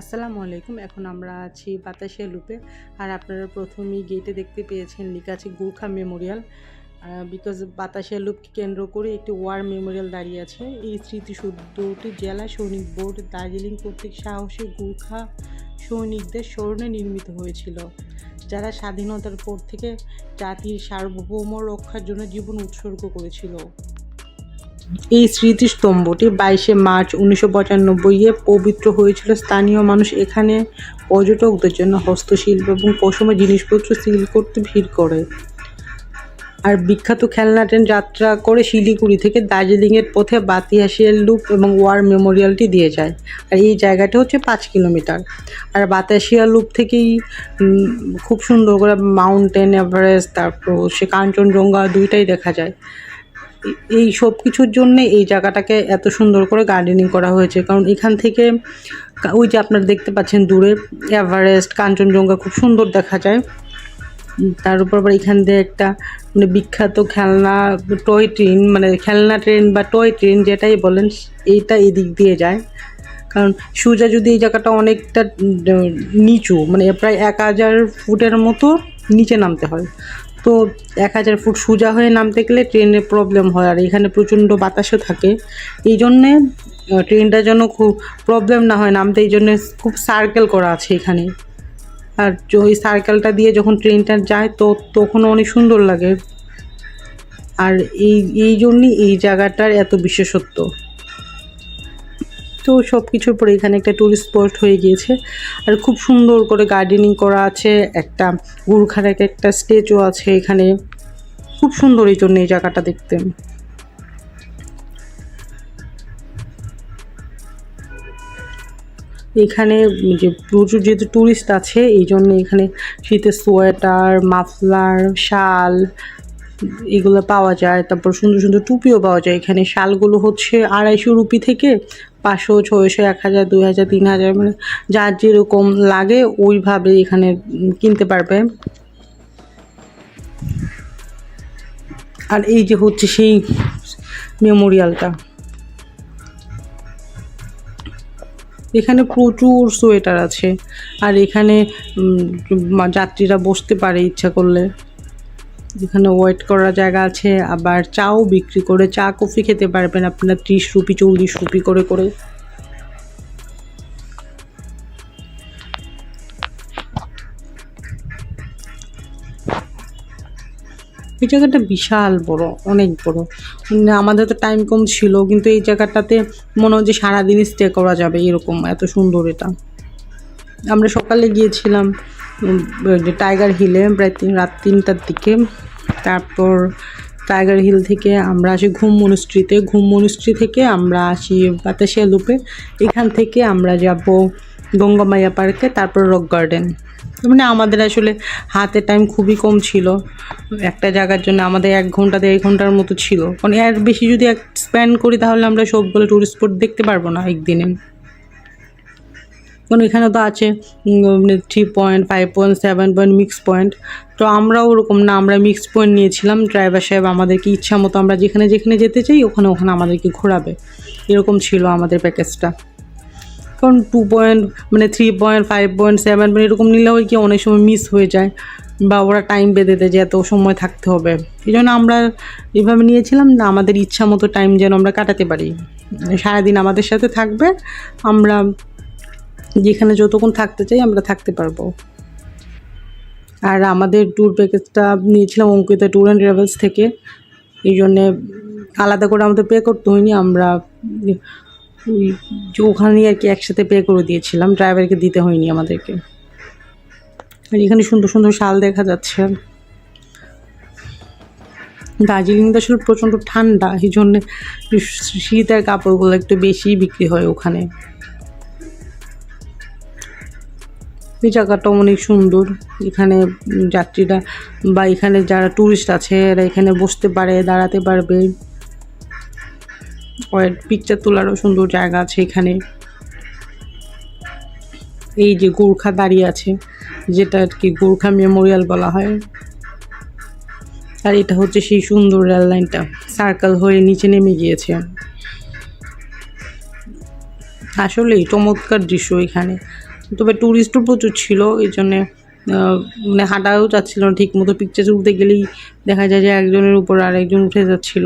আসসালামু আলাইকুম, এখন আমরা আছি বাতাসিয়া লুপে। আর আপনারা প্রথমেই গেটে দেখতে পেয়েছেন, লেখা আছে গুর্খা মেমোরিয়াল। বিকজ বাতাসিয়া লুপকে কেন্দ্র করে একটি ওয়ার মেমোরিয়াল দাঁড়িয়ে আছে। এই স্মৃতিসৌধটি জেলা সৈনিক বোর্ড দার্জিলিং কর্তৃক সাহসী গুর্খা সৈনিকদের স্মরণে নির্মিত হয়েছিল, যারা স্বাধীনতার পর থেকে জাতির সার্বভৌম রক্ষার জন্য জীবন উৎসর্গ করেছিল। এই স্মৃতিস্তম্ভটি বাইশে মার্চ উনিশশো পঁচানব্বইয়ে পবিত্র হয়েছিল স্থানীয় মানুষ এখানে পর্যটকদের জন্য হস্তশিল্প এবং পশমে জিনিসপত্র সিল করতে ভিড় করে। আর বিখ্যাত খেলনা ট্রেন যাত্রা করে শিলিগুড়ি থেকে দার্জিলিংয়ের পথে বাতিয়াসিয়ার লুপ এবং ওয়ার মেমোরিয়ালটি দিয়ে যায়। আর এই জায়গাটা হচ্ছে পাঁচ কিলোমিটার। আর বাতাসিয়া লুপ থেকেই খুব সুন্দর করে মাউন্টেন এভারেস্ট, তারপর সে কাঞ্চনজঙ্ঘা দুইটাই দেখা যায়। এই সব কিছুর জন্যে এই জায়গাটাকে এত সুন্দর করে গার্ডেনিং করা হয়েছে। কারণ এখান থেকে ওই যে আপনারা দেখতে পাচ্ছেন দূরে এভারেস্ট কাঞ্চনজঙ্ঘা খুব সুন্দর দেখা যায়। তার উপর আবার এখান দিয়ে একটা মানে বিখ্যাত খেলনা টয় ট্রেন মানে খেলনা ট্রেন বা টয় ট্রেন যেটাই বলেন, এইটা এদিক দিয়ে যায়। কারণ সুজা যদি এই জায়গাটা অনেকটা নিচু মানে প্রায় এক হাজার ফুটের মতো নিচে নামতে হয়। তো এক হাজার ফুট সোজা হয়ে নামতে গেলে ট্রেনের প্রবলেম হয় আর এখানে প্রচণ্ড বাতাসও থাকে। এই জন্যে আহ, ট্রেনটা যেন খুব প্রবলেম না হয় নামতে এই জন্যে খুব সার্কেল করা আছে এখানে। আর ওই সার্কেলটা দিয়ে যখন ট্রেনটা যায় তো তখন অনেক সুন্দর লাগে। আর এই এই জন্যই এই জায়গাটার এত বিশেষত্ব। তো সব কিছুর পরে এখানে একটা টুরিস্ট স্পট হয়ে গিয়েছে। আর খুব সুন্দর করে গার্ডেনিং করা আছে, একটা গুরুখার এক একটা স্টেজও আছে এখানে। খুব সুন্দর এই জন্য এই জায়গাটা দেখতে। এখানে যে প্রচুর যেহেতু টুরিস্ট আছে, এই জন্য এখানে শীতের সোয়েটার মাফলার শাল এগুলো পাওয়া যায়। তারপর সুন্দর সুন্দর টুপিও পাওয়া যায়। এখানে শালগুলো হচ্ছে আড়াইশো রুপি থেকে পাঁচশো, ছয়শো, এক হাজার, দুই হাজার, তিন হাজার মানে যার যেরকম লাগে ওইভাবে এখানে কিনতে পারবে। আর এই যে হচ্ছে সেই মেমোরিয়ালটা। এখানে প্রচুর সোয়েটার আছে। আর এখানে যাত্রীরা বসতে পারে ইচ্ছা করলে। এখানে ওয়েট করার জায়গা আছে, আবার চাও বিক্রি করে চা, কফি খেতে পারবেন আপনার ত্রিশ রুপি, চল্লিশ রুপি করে করে। এই জায়গাটা বিশাল বড়, অনেক বড়। মানে আমাদের তো টাইম কম ছিল, কিন্তু এই জায়গাটাতে মনে হয় যে সারাদিনই স্টে করা যাবে এরকম, এত সুন্দর এটা। আমরা সকালে গিয়েছিলাম টাইগার হিলে প্রায় তিন, রাত তিনটার দিকে। তারপর টাইগার হিল থেকে আমরা আসি ঘুম মনুস্ট্রিতে ঘুম মনুস্ট্রি থেকে আমরা আসি বাতাসিয়া লুপে। এখান থেকে আমরা যাব গঙ্গামাইয়া পার্কে, তারপর রক গার্ডেন মানে আমাদের আসলে হাতে টাইম খুবই কম ছিল। একটা জায়গার জন্য আমাদের এক ঘণ্টা, দেড় ঘণ্টার মতো ছিল। কারণ এর বেশি যদি এক স্পেন্ড করি তাহলে আমরা সবগুলো টুরিস্ট স্পট দেখতে পারব না একদিনে। কারণ এখানে তো আছে three point five point seven point mix point তো আমরাও ওরকম না, আমরা মিক্স পয়েন্ট নিয়েছিলাম। ড্রাইভার সাহেব আমাদেরকে ইচ্ছা মতো আমরা যেখানে যেখানে যেতে চাই, ওখানে ওখানে আমাদেরকে ঘোরাবে। এরকম ছিল আমাদের প্যাকেজটা। কারণ টু পয়েন্ট মানে three point five point seven point এরকম নিলে ওই কি অনেক সময় মিস হয়ে যায় বা ওরা টাইম বেঁধে দেয় যে এত সময় থাকতে হবে। এই জন্য আমরা এভাবে নিয়েছিলাম না আমাদের ইচ্ছা মতো টাইম যেন আমরা কাটাতে পারি। সারাদিন আমাদের সাথে থাকবে, আমরা যেখানে যতক্ষণ থাকতে চাই আমরা থাকতে পারব। আর আমাদের ট্যুর প্যাকেজটা নিয়েছিলাম অঙ্কিতা ট্যুর অ্যান্ড ট্রাভেলস থেকে। এই জন্যে আলাদা করে আমাদের পে করতে হয়নি, আমরা ওখানেই আর কি একসাথে পে করে দিয়েছিলাম ড্রাইভারকে দিতে হয়নি আমাদেরকে। আর এখানে সুন্দর সুন্দর শাল দেখা যাচ্ছে। দার্জিলিং তো আসলে প্রচণ্ড ঠান্ডা, এই জন্যে শীতের কাপড়গুলো একটু বেশি বিক্রি হয় ওখানে। এই জায়গাটা অনেক সুন্দর। এখানে যাত্রীরা বা এখানে যারা ট্যুরিস্ট আছে, এরা এখানে বসতে পারে, দাঁড়াতে পারবে। পিকচার তোলারও সুন্দর জায়গা আছে এখানে। এই যে গোর্খা দাঁড়িয়ে আছে, যেটা আর কি গোর্খা মেমোরিয়াল বলা হয়। আর এটা হচ্ছে সেই সুন্দর রেল লাইনটা সার্কেল হয়ে নিচে নেমে গিয়েছে। আসলেই চমৎকার দৃশ্য এখানে। তবে ট্যুরিস্টও প্রচুর ছিল, এই জন্যে মানে হাঁটাও যাচ্ছিল না ঠিক মতো। পিকচার তুলতে গেলেই দেখা যায় যে একজনের উপর আর একজন উঠে যাচ্ছিল।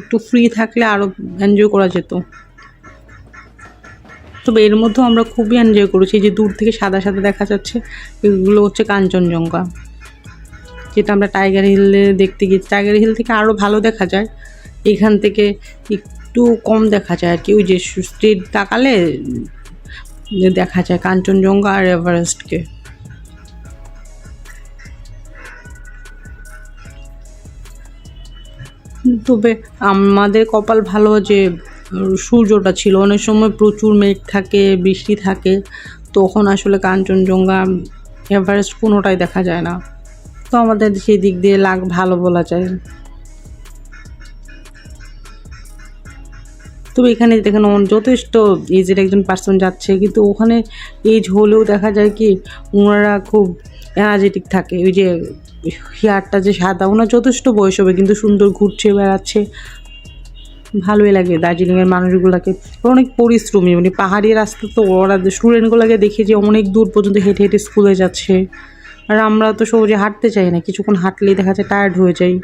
একটু ফ্রি থাকলে আরও এনজয় করা যেত। তবে এর মধ্যেও আমরা খুবই এনজয় করেছি যে দূর থেকে সাদা সাদা দেখা যাচ্ছে, এগুলো হচ্ছে কাঞ্চনজঙ্ঘা। যেটা আমরা টাইগার হিলে দেখতে গেছি টাইগার হিল থেকে আরও ভালো দেখা যায়। এখান থেকে একটু কম দেখা যায় আর কি। ওই যে স্ট্রেট তাকালে দেখা যায়, কাঞ্চনজঙ্ঘা আর এভারেস্টকে। তবে আমাদের কপাল ভালো যে সূর্যটা ছিল। অনেক সময় প্রচুর মেঘ থাকে, বৃষ্টি থাকে, তখন আসলে কাঞ্চনজঙ্ঘা, এভারেস্ট কোনোটাই দেখা যায় না। তো আমাদের সেই দিক দিয়ে লাগ ভালো বলা যায়। তবে এখানে দেখেন যথেষ্ট এজের একজন পার্সন যাচ্ছে। কিন্তু ওখানে এজ হলেও দেখা যায় কি, ওনারা খুব এনার্জেটিক থাকে। ওই যে হেয়ারটা যে সাদা, ওনার যথেষ্ট বয়স হবে, কিন্তু সুন্দর ঘুরছে, বেড়াচ্ছে। ভালোই লাগে দার্জিলিংয়ের মানুষগুলোকে। অনেক পরিশ্রমী মানে পাহাড়ি রাস্তা তো ওরা স্টুডেন্টগুলোকে দেখি যে অনেক দূর পর্যন্ত হেঁটে হেঁটে স্কুলে যাচ্ছে। আর আমরা তো সহজে হাঁটতে চাই না, কিছুক্ষণ হাঁটলেই দেখা যায় টায়ার্ড হয়ে যাই।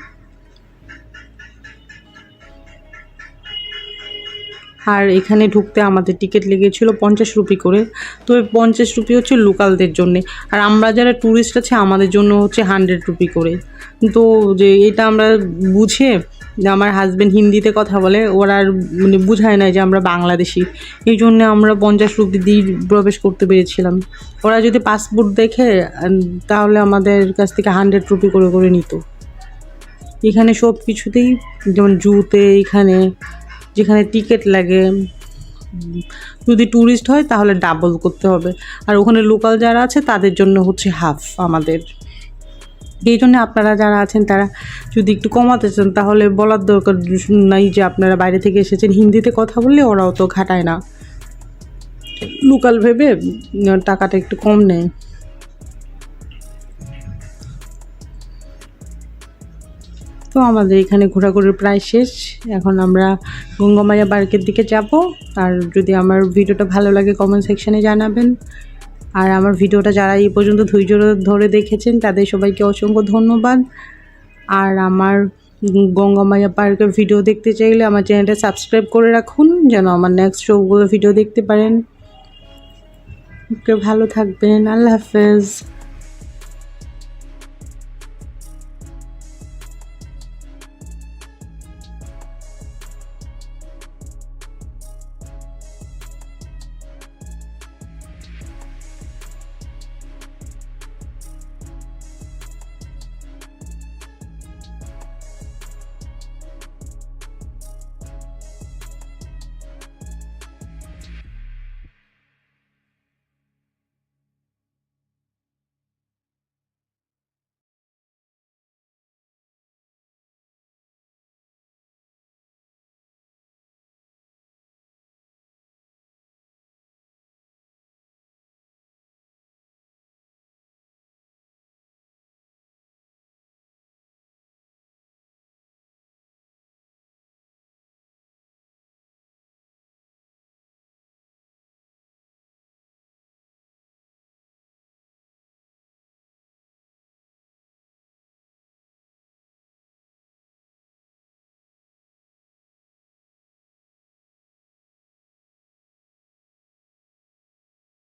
আর এখানে ঢুকতে আমাদের টিকিট লেগেছিল পঞ্চাশ রুপি করে। তবে পঞ্চাশ রুপি হচ্ছে লোকালদের জন্যে। আর আমরা যারা ট্যুরিস্ট আছে, আমাদের জন্য হচ্ছে হান্ড্রেড রুপি করে। তো যে এটা আমরা বুঝে আমার হাজব্যান্ড হিন্দিতে কথা বলে, ওরা আর মানে বুঝায় না যে আমরা বাংলাদেশি। এই জন্য আমরা পঞ্চাশ রুপি দিয়ে প্রবেশ করতে পেরেছিলাম। ওরা যদি পাসপোর্ট দেখে, তাহলে আমাদের কাছ থেকে হান্ড্রেড রুপি করে করে নিত। এখানে সব কিছুতেই যেমন জুতে, এখানে যেখানে টিকিট লাগে যদি ট্যুরিস্ট হয় তাহলে ডাবল করতে হবে। আর ওখানে লোকাল যারা আছে তাদের জন্য হচ্ছে হাফ আমাদের। এই জন্য আপনারা যারা আছেন তারা যদি একটু কমাতে চান তাহলে বলার দরকার নাই যে আপনারা বাইরে থেকে এসেছেন। হিন্দিতে কথা বললে ওরাও তো ঘাটায় না। লোকাল ভেবে টাকাটা একটু কম নেয়। তো আমাদের এখানে ঘোরাঘুরির প্রায় শেষ। এখন আমরা গঙ্গামায়া পার্কের দিকে যাব। আর যদি আমার ভিডিওটা ভালো লাগে কমেন্ট সেকশানে জানাবেন। আর আমার ভিডিওটা যারা এই পর্যন্ত ধৈর্য ধরে দেখেছেন, তাদের সবাইকে অসংখ্য ধন্যবাদ। আর আমার গঙ্গামায়া পার্কের ভিডিও দেখতে চাইলে আমার চ্যানেলটা সাবস্ক্রাইব করে রাখুন, যেন আমার নেক্সট শোগুলো ভিডিও দেখতে পারেন। ওকে, ভালো থাকবেন। আল্লাহ হাফেজ।